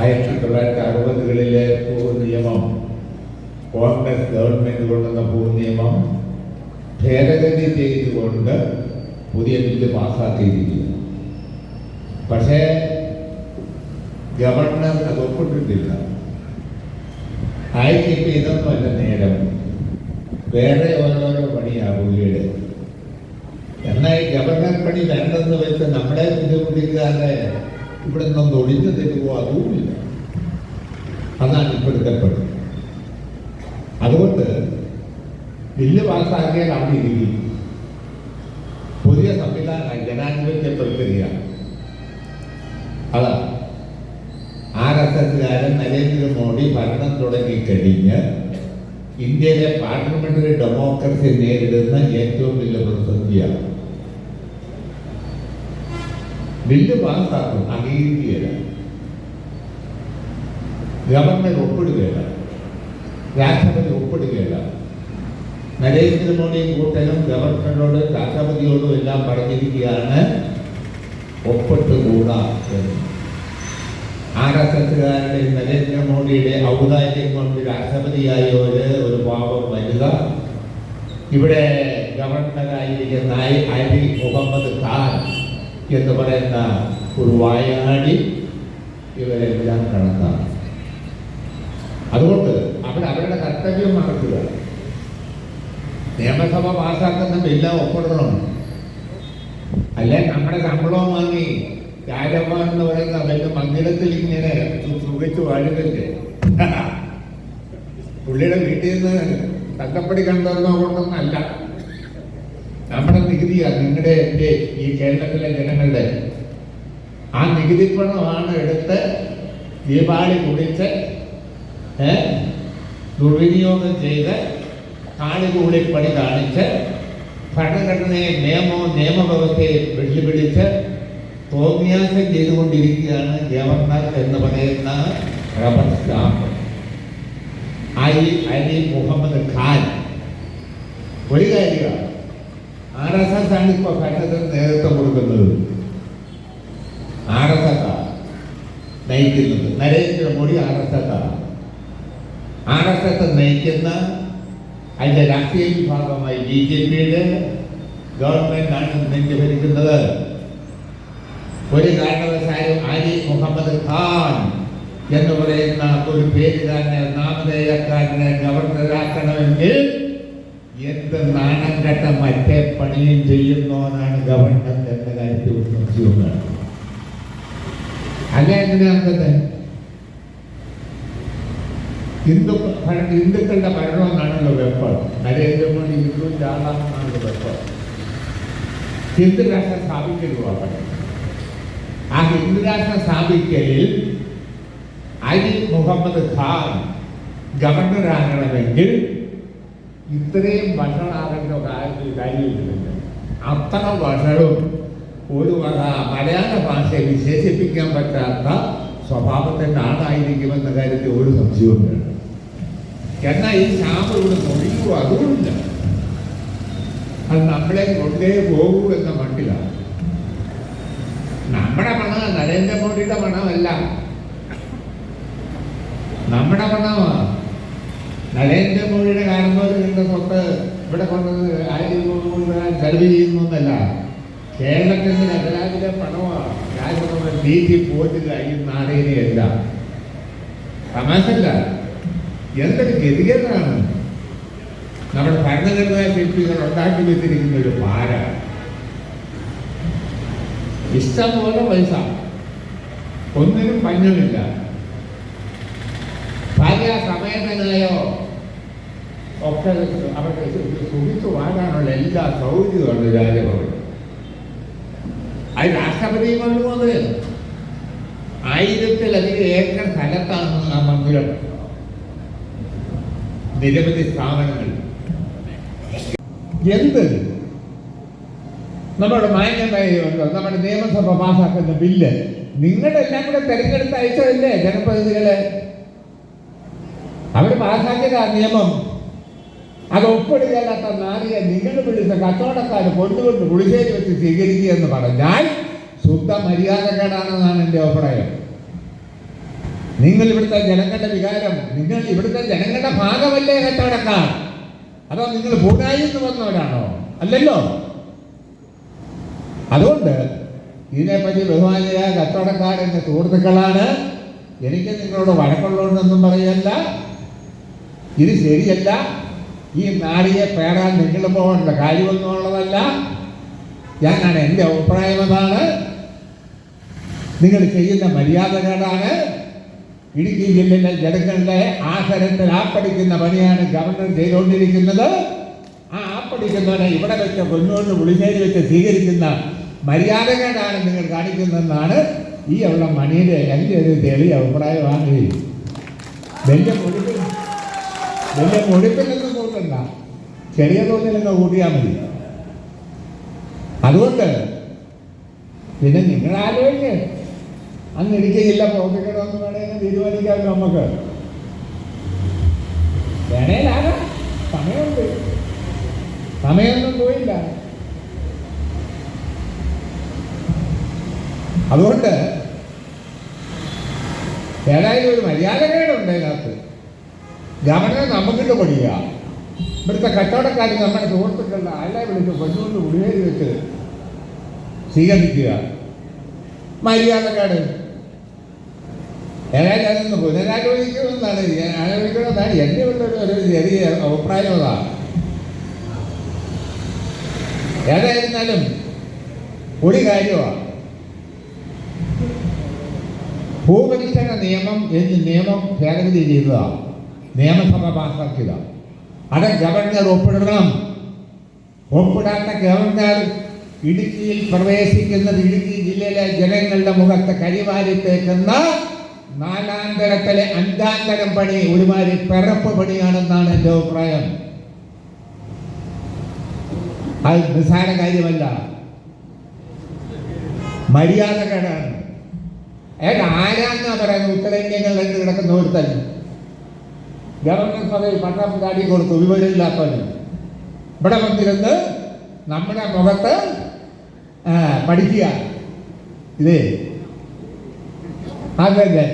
ആയിരത്തി തൊള്ളായിരത്തി അറുപതുകളിലെ ഭൂനിയമം കോൺഗ്രസ് ഗവൺമെന്റ് കൊണ്ടുവന്ന ഭൂനിയമം ഭേദഗതി ചെയ്തുകൊണ്ട് പുതിയ ബില്ല് പാസ്സാക്കിയിരിക്കുന്നു. പക്ഷേ ഗവർണർ അത് ഒപ്പിട്ടിട്ടില്ല. ആയിരിക്കും ഇതൊന്നുമല്ല നേരം. വേറെ ഓരോരോ പണിയാകും വീട് എന്നാൽ ഈ ഗവർണർ പണി വേണ്ടെന്ന് വെച്ച് നമ്മളെ ബുദ്ധിമുട്ടിക്കാതെ ഇവിടെ നിന്ന് ഒഴിഞ്ഞു തരുമോ അതുമില്ല അതാണ് ഇപ്പോഴത്തെ പണി അതുകൊണ്ട് ബില്ല് പാസ്സാക്കിയ ഇരിക്കും പുതിയ സംവിധാനമായി ജനാധിപത്യ പ്രക്രിയ. അതാ ആർ എസ് എസ്സുകാരൻ നരേന്ദ്രമോദി ഭരണം തുടങ്ങിക്കഴിഞ്ഞ് ഇന്ത്യയിലെ പാർലമെന്ററി ഡെമോക്രസി നേരിടുന്ന ഏറ്റവും വലിയ പ്രതിസന്ധിയാണ്. ബില്ല് പാസ്സാക്കും അംഗീകരിക്കുകയില്ല ഗവൺമെന്റ് ഒപ്പിടുകയില്ല. രാഷ്ട്രപതി ഒപ്പിടുകയില്ല. നരേന്ദ്രമോദിയും കൂട്ടനും ഗവർണറോട് രാഷ്ട്രപതിയോടും എല്ലാം പറഞ്ഞിരിക്കുകയാണ് ഒപ്പിട്ടുകൂടാ എന്ന്. ആർ നരേന്ദ്രമോദിയുടെ ഔദാര്യം കൊണ്ട് രാഷ്ട്രപതിയായ ഒരു ഒരു പാപം വരിക ഇവിടെ ഗവർണറായിരിക്കുന്ന അരി മുഹമ്മദ് എന്ന് പറയുന്ന ഒരു വായാടി ഇവരെല്ലാം കണക്കാണ്. അതുകൊണ്ട് അവിടെ അവരുടെ കർത്തവ്യം നടക്കുക നിയമസഭ പാസ്സാക്കുന്ന ബില്ല് ഒപ്പിടണം. അല്ലെ നമ്മുടെ ശമ്പളം വാങ്ങി രാജമ്മ എന്ന് പറയുന്ന അവന്റെ മന്ദിരത്തിൽ ഇങ്ങനെ സുഖിച്ച് വാഴുന്നില്ലേ? പുള്ളിയുടെ വീട്ടിൽ നിന്ന് തക്കപ്പടി കണ്ടെന്നോ കൊണ്ടൊന്നല്ല. നമ്മുടെ നികുതിയാണ് നിങ്ങളുടെ എന്റെ ഈ കേരളത്തിലെ ജനങ്ങളുടെ ആ നികുതി പണമാണ് എടുത്ത് ദീപാവലി കുടിച്ച് ദുർവിനിയോഗം ചെയ്ത് കാടുകൂടിപ്പണി കാണിച്ച് ഭരണഘടനയെ നിയമവും നിയമവ്യവസ്ഥയെ വെല്ലുവിളിച്ച് തോന്നിയാസം ചെയ്തുകൊണ്ടിരിക്കുകയാണ് ഗവർണർ എന്ന് പറയുന്ന റബർ സ്റ്റാമ്പ് അലി അലി മുഹമ്മദ് ഖാൻ. ഒരു കാര്യമാണ് ആർ ഇപ്പോൾ ഭരണത്തിന് നേതൃത്വം കൊടുക്കുന്നത്. ആർ എസ് എസ് നയിക്കുന്നത് Narendra Modi R S S R S S നയിക്കുന്ന അതിന്റെ രാഷ്ട്രീയ വിഭാഗമായി ബി ജെ പിയുടെ നെഞ്ചു ഭരിക്കുന്നത്. ഒരു കാരണവശാലും അലി മുഹമ്മദ് ഖാൻ എന്ന് പറയുന്ന ഒരു പേരുകാരനെ നാമധേയക്കാരനെ ഗവർണറാക്കണമെങ്കിൽ എന്ത് നാണം കെട്ട മറ്റേ പണിയും ചെയ്യുന്നവനാണ് ഗവൺമെന്റ് എന്ന കാര്യത്തിൽ സംശയമാണ് അല്ല എങ്ങനെയാണത് ഹിന്ദു ഹിന്ദുക്കളുടെ ഭരണമെന്നാണല്ലോ വെപ്പ് നരേന്ദ്രമോദി ഹിന്ദു ആളാണെന്നാണല്ലോ വെപ്പ് ഹിന്ദു രാഷ്ട്രം സ്ഥാപിക്കലുമാണ് ആ ഹിന്ദു രാഷ്ട്രം സ്ഥാപിക്കലിൽ അലി മുഹമ്മദ് ഖാൻ ഗവർണറാകണമെങ്കിൽ ഇത്രയും ഭക്ഷണമാകേണ്ട കാര്യമില്ല അത്ര ഭക്ഷണവും ഒരു മലയാള ഭാഷയെ വിശേഷിപ്പിക്കാൻ പറ്റാത്ത സ്വഭാവത്തിന്റെ ആളായിരിക്കുമെന്ന കാര്യത്തിൽ ഒരു സംശയവും വേണം എന്നാൽ ഈ ശാപം ഇവിടെ അതുകൊണ്ടില്ല. അത് നമ്മളെ കൊണ്ടേ പോകൂ എന്ന മട്ടിലാണ്. നമ്മുടെ പണം നരേന്ദ്രമോദിയുടെ പണമല്ല നമ്മുടെ പണമാണ് നരേന്ദ്രമോദിയുടെ കാരണവരുടെ സ്വത്ത് ഇവിടെ കൊണ്ട് ആയിരം ചെലവ് ചെയ്യുന്നൊന്നല്ല കേരളത്തിന്റെ നഗരാജിലെ പണമാണ്. രാജ്യത്തെ നീതി പോറ്റുക ഈ നാടേനെയല്ല തമാശല്ല എന്തൊരു ഗതികേടാണ്. നമ്മുടെ ഭരണഘടനാ ശില്പികൾ ഉണ്ടാക്കി വെച്ചിരിക്കുന്ന ഒരു പാര. ഇഷ്ടം പോലെ പൈസ. ഒന്നിനും പഞ്ഞമില്ല. ഭാര്യ സമേതനായോ? ഒക്കെ അവർക്ക് സുഖിച്ചു വാഴാനുള്ള എല്ലാ സൗകര്യമാണ് രാജഭവൻ. അത് രാഷ്ട്രപതിയും കൊണ്ടുപോകുന്നത് ആയിരത്തിലധികം ഏക്കർ സ്ഥലത്താണ് ആ മന്ദിരം. നിരവധി സ്ഥാപനങ്ങൾ. എന്ത്? നമ്മുടെ മാന്യമായി നമ്മുടെ നിയമസഭ പാസാക്കുന്ന ബില്ല്. നിങ്ങളെല്ലാം കൂടെ തെരഞ്ഞെടുത്ത് അയച്ചതല്ലേ ജനപ്രതിനിധികളെ? അവർ പാസ്സാക്കിയത് ആ നിയമം. അത് ഒപ്പിടുകയല്ലാത്ത നാരിയെ നിങ്ങൾ വിളിച്ച കച്ചവടക്കാർ കൊണ്ടുകൊണ്ട് പുളിശ്ശേരി വെച്ച് സ്വീകരിക്കുക എന്ന് പറഞ്ഞാൽ ശുദ്ധ മര്യാദക്കേടാണെന്നാണ് എന്റെ അഭിപ്രായം. നിങ്ങൾ ഇവിടുത്തെ ജനങ്ങളുടെ വികാരം നിങ്ങൾ ഇവിടുത്തെ ജനങ്ങളുടെ ഭാഗമല്ലേ കച്ചവടക്കാർ? അതോ നിങ്ങൾ പൂനായി എന്ന് വന്നവരാണോ? അല്ലല്ലോ. അതുകൊണ്ട് ഇതിനെപ്പറ്റി ബഹുമാനിയായ കച്ചവടക്കാരെന്റെ സുഹൃത്തുക്കളാണ് എനിക്ക് നിങ്ങളോട് വഴക്കുള്ളതുകൊണ്ടൊന്നും പറയല്ല. ഇത് ശരിയല്ല. ഈ നാടിയെ പേടാൻ നിങ്ങൾ പോകേണ്ട കാര്യമൊന്നുമുള്ളതല്ല. ഞാനാണ് എന്റെ അഭിപ്രായം അതാണ്. നിങ്ങൾ ചെയ്യുന്ന മര്യാദകേടാണ് ഇടുക്കി ജില്ലയിലെ ജനങ്ങളുടെ ആസരത്തിൽ ആപ്പടിക്കുന്ന പണിയാണ് ഗവർണർ ചെയ്തുകൊണ്ടിരിക്കുന്നത്. ആ ആപ്പടിക്കുന്നവനെ ഇവിടെ വെച്ച് കൊന്നുകൊണ്ട് പുളിശ്ശേരി വെച്ച് സ്വീകരിക്കുന്ന മര്യാദകേടാണ് നിങ്ങൾ കാണിക്കുന്നതെന്നാണ് ഈ ഉള്ള മണിയുടെ എന്റെ ഒരു തെളിയ അഭിപ്രായമാണ്. വലിയ മുഴുപ്പിൽ വലിയ മുഴുപ്പിലൊന്നും കൂട്ടണ്ട ചെറിയ തോതിലൊക്കെ കൂട്ടിയാൽ മതി. അതുകൊണ്ട് പിന്നെ നിങ്ങൾ ആലോചിക്ക്. അന്ന് ഇടുക്കി ജില്ല പ്രവർത്തിക്കണമെന്ന് വേണമെങ്കിൽ തീരുമാനിക്കാമല്ലോ നമുക്ക്. വേണേലാകാം. സമയമുണ്ട്. സമയമൊന്നും പോയില്ല. അതുകൊണ്ട് ഏതായാലും ഒരു മര്യാദകേടുണ്ട് അതിനകത്ത് ഗവർണർ നമുക്കിട്ട് പഠിക്കുക ഇവിടുത്തെ കച്ചവടക്കാർ നമ്മുടെ സുഹൃത്തുക്കളുടെ ആളെ വിളിച്ച് കൊണ്ടുകൊണ്ട് ഉള്ളിയേരി വെച്ച് സ്വീകരിക്കുക. മര്യാദക്കാട്. ഏതായാലും അതൊന്ന് പുനരാലോചിക്കണമെന്നാണ് ആലോചിക്കണമെന്നാണ് എന്റെ ഉള്ളൊരു ഒരു ചെറിയ അഭിപ്രായം അതാണ് ഏതായിരുന്നാലും ഒരു കാര്യമാണ് ഭൂപരിഷ്കരണ നിയമം എന്ന് നിയമം ഭേദഗതി ചെയ്തതാണ് നിയമസഭ പാസാക്കിയതാണ് അത് ഗവർണർ ഒപ്പിടണം. ഒപ്പിടാത്ത ഗവർണർ ഇടുക്കിയിൽ പ്രവേശിക്കുന്നത് ഇടുക്കി ജില്ലയിലെ ജനങ്ങളുടെ മുഖത്ത് കരിവാരി തേക്കുന്ന അഞ്ചാന്തരം പണി ഒരുമാതിരി പിറപ്പ് പണിയാണെന്നാണ് എന്റെ അഭിപ്രായം. അത് നിസ്സാര കാര്യമല്ല. മര്യാദകേടാണ്. അയാൾ ആരാന്നാ പറയുന്നത്? ഉത്തരേന്ത്യകളിൽ കിടക്കുന്ന ഒരു ഗവർണർ പദവി പട്ടം ചാടി കൊടുത്തു വിവരമില്ലാത്തവന് ഇവിടെ വന്നിരുന്ന് നമ്മുടെ മുഖത്ത് ആ, പഠിക്കുക ഇതേ അതല്ലേ